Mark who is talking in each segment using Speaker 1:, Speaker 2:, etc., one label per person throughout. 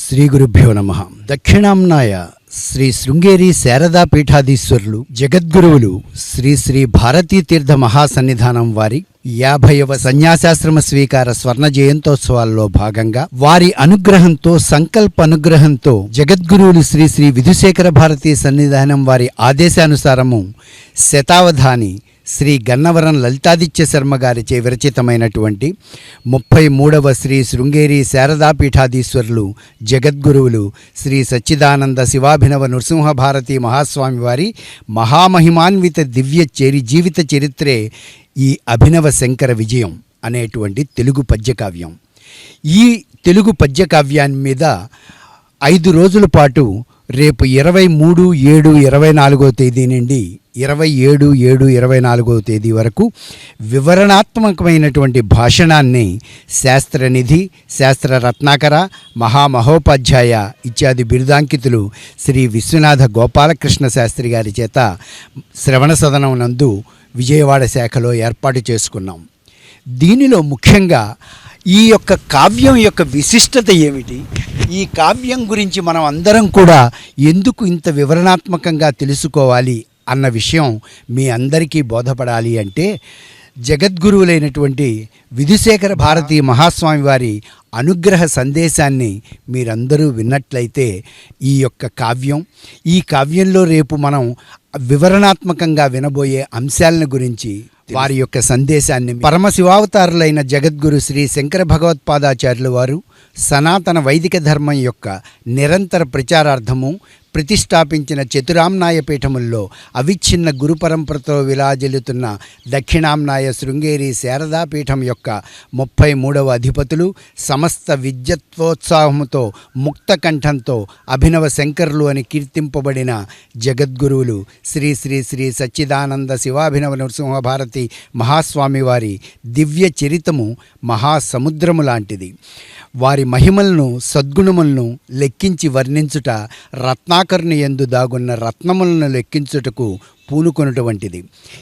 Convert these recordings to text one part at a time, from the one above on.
Speaker 1: శ్రీ గురుభ్యో నమ. దక్షిణాంనాయ శ్రీ శృంగేరి శారదా పీఠాధీశ్వరులు జగద్గురువులు శ్రీ శ్రీ భారతీ తీర్థ మహాసన్నిధానం వారి యాభైవ సన్యాసాశ్రమ స్వీకార స్వర్ణ జయంతోత్సవాల్లో భాగంగా వారి అనుగ్రహంతో సంకల్ప అనుగ్రహంతో జగద్గురువులు శ్రీ శ్రీ విధుశేఖర భారతీ సన్నిధానం వారి ఆదేశానుసారము శతావధాని శ్రీ గన్నవరం లలితాదిత్య శర్మ గారిచే విరచితమైనటువంటి ముప్పై మూడవ శ్రీ శృంగేరి శారదాపీఠాధీశ్వరులు జగద్గురువులు శ్రీ సచ్చిదానంద శివాభినవ నృసింహ భారతి మహాస్వామి వారి మహామహిమాన్విత దివ్య చరి జీవిత చరిత్రే ఈ అభినవ శంకర విజయం అనేటువంటి తెలుగు పద్యకావ్యం. ఈ తెలుగు పద్యకావ్యాన్ని మీద ఐదు రోజుల పాటు రేపు ఇరవై మూడు ఏడు ఇరవై నాలుగో తేదీ నుండి ఇరవై ఏడు ఏడు ఇరవై నాలుగో తేదీ వరకు వివరణాత్మకమైనటువంటి భాషణాన్ని శాస్త్రనిధి శాస్త్ర రత్నాకర మహామహోపాధ్యాయ ఇత్యాది బిరుదాంకితులు శ్రీ విశ్వనాథ గోపాలకృష్ణ శాస్త్రి గారి చేత శ్రవణ సదనం నందు విజయవాడ శాఖలో ఏర్పాటు చేసుకున్నాం. దీనిలో ముఖ్యంగా ఈ యొక్క కావ్యం యొక్క విశిష్టత ఏమిటి? ఈ కావ్యం గురించి మనం అందరం కూడా ఎందుకు ఇంత వివరణాత్మకంగా తెలుసుకోవాలి? అన్న విషయం మీ అందరికీ బోధపడాలి అంటే జగద్గురువులైనటువంటి విధుశేఖర భారతీయ మహాస్వామి వారి అనుగ్రహ సందేశాన్ని మీరందరూ విన్నట్లయితే ఈ యొక్క కావ్యం ఈ కావ్యంలో రేపు మనం వివరణాత్మకంగా వినబోయే అంశాలను గురించి వారి యొక్క సందేశాన్ని పరమశివావతారులైన జగద్గురు శ్రీ శంకర భగవత్పాదాచార్యులు వారు సనాతన వైదిక ధర్మం యొక్క నిరంతర ప్రచారార్థము ప్రతిష్టాపించిన చతురామ్నాయ పీఠముల్లో అవిచ్ఛిన్న గురు పరంపరతో విరాజిల్లుతున్న దక్షిణాంనాయ శృంగేరి శారదా పీఠం యొక్క ముప్పై మూడవ అధిపతులు సమస్త విద్యత్వోత్సాహముతో ముక్త కంఠంతో అభినవ శంకర్లు అని కీర్తింపబడిన జగద్గురువులు శ్రీ శ్రీ శ్రీ సచ్చిదానంద శివాభినవ నరసింహభారతి మహాస్వామి వారి దివ్య చరితము మహాసముద్రము లాంటిది. వారి మహిమలను సద్గుణములను లెక్కించి వర్ణించుట రత్నా రత్నాకరుని ఎందు దాగున్న రత్నములను లెక్కించుటకు పూనుకొనుటువంటిది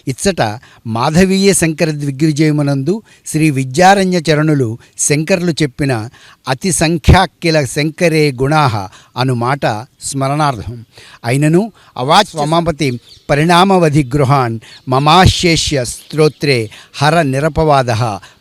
Speaker 1: ఇచ్చట మాధవీయ శంకర దిగ్విజయమునందు శ్రీ విద్యారణ్య చరణులు శంకరులు చెప్పిన అతి సంఖ్యాకిల శంకరే గుణాహ అను మాట స్మరణార్థం అయినను అవాచ్ స్వమాపతి పరిణామవధి గృహాన్ మమాశేష్య స్తోత్రే హర నిరపవాద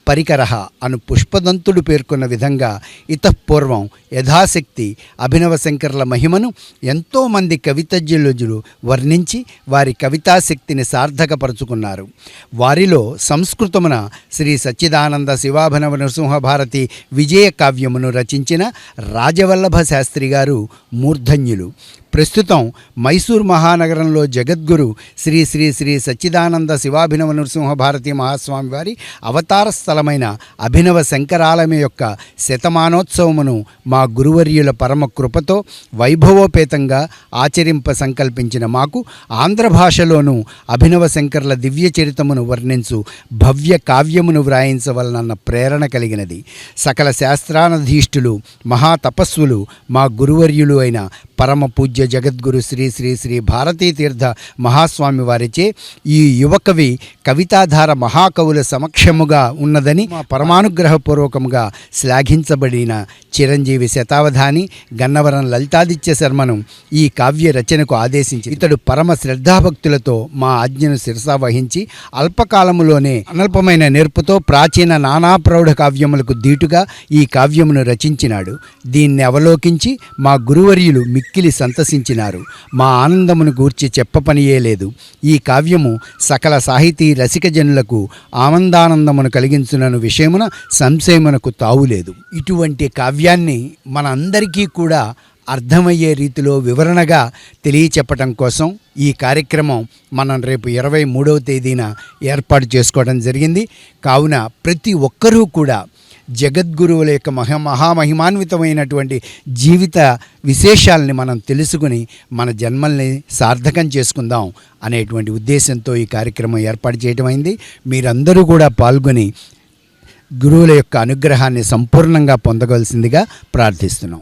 Speaker 1: పరికర అను పుష్పదంతుడు పేర్కొన్న విధంగా ఇతపూర్వం యథాశక్తి అభినవ శంకర్ల మహిమను ఎంతోమంది కవితజ్ఞులు వర్ణించి వారి కవి కవితాశక్తిని సార్థకపరుచుకున్నారు. వారిలో సంస్కృతమున శ్రీ సచ్చిదానంద శివాభనవ నృసింహభారతి విజయ కావ్యమును రచించిన రాజవల్లభ శాస్త్రి గారు మూర్ధన్యులు. ప్రస్తుతం మైసూర్ మహానగరంలో జగద్గురు శ్రీ శ్రీ శ్రీ సచ్చిదానంద శివాభినవ నృసింహ భారతీ మహాస్వామి వారి అవతార స్థలమైన అభినవ శంకరాలయం యొక్క శతమానోత్సవమును మా గురువర్యుల పరమ కృపతో వైభవోపేతంగా ఆచరింప సంకల్పించిన మాకు ఆంధ్ర భాషలోనూ అభినవ శంకర్ల దివ్య చరితమును వర్ణించు భవ్య కావ్యమును వ్రాయించవలనన్న ప్రేరణ కలిగినది. సకల శాస్త్రానధీష్టులు మహాతపస్సులు మా గురువర్యులు అయిన పరమ పూజ్య జగద్గురు శ్రీ శ్రీ శ్రీ భారతీ తీర్థ మహాస్వామి వారిచే ఈ యువకవి కవితాధార మహాకవుల సమక్షముగా ఉన్నదని పరమానుగ్రహపూర్వకముగా శ్లాఘించబడిన చిరంజీవి శతావధాని గన్నవరం లలితాదిత్య శర్మను ఈ కావ్య రచనకు ఆదేశించి ఇతడు పరమ శ్రద్ధాభక్తులతో మా ఆజ్ఞను శిరసా వహించి అల్పకాలములోనే అనల్పమైన నేర్పుతో ప్రాచీన నానా ప్రౌఢ కావ్యములకు దీటుగా ఈ కావ్యమును రచించినాడు. దీన్ని అవలోకించి మా గురువర్యులు మిక్కిలి సంతసించినారు. మా ఆనందమును గూర్చి చెప్పపనియే లేదు. ఈ కావ్యము సకల సాహితీ రసికజనులకు ఆనందానందమును కలిగించునను విషయమున సంశయమునకు తావులేదు ఇటువంటి కావ్యాన్ని మనందరికీ కూడా అర్థమయ్యే రీతిలో వివరణగా తెలియచెప్పటం కోసం ఈ కార్యక్రమం మనం రేపు ఇరవై మూడవ తేదీన ఏర్పాటు చేసుకోవడం జరిగింది. కావున ప్రతి ఒక్కరూ కూడా జగద్గురువుల యొక్క మహ మహామహిమాన్వితమైనటువంటి జీవిత విశేషాలని మనం తెలుసుకుని మన జన్మల్ని సార్థకం చేసుకుందాం అనేటువంటి ఉద్దేశంతో ఈ కార్యక్రమం ఏర్పాటు చేయటమైంది మీరందరూ కూడా పాల్గొని గురువుల యొక్క అనుగ్రహాన్ని సంపూర్ణంగా పొందవలసిందిగా ప్రార్థిస్తున్నాం.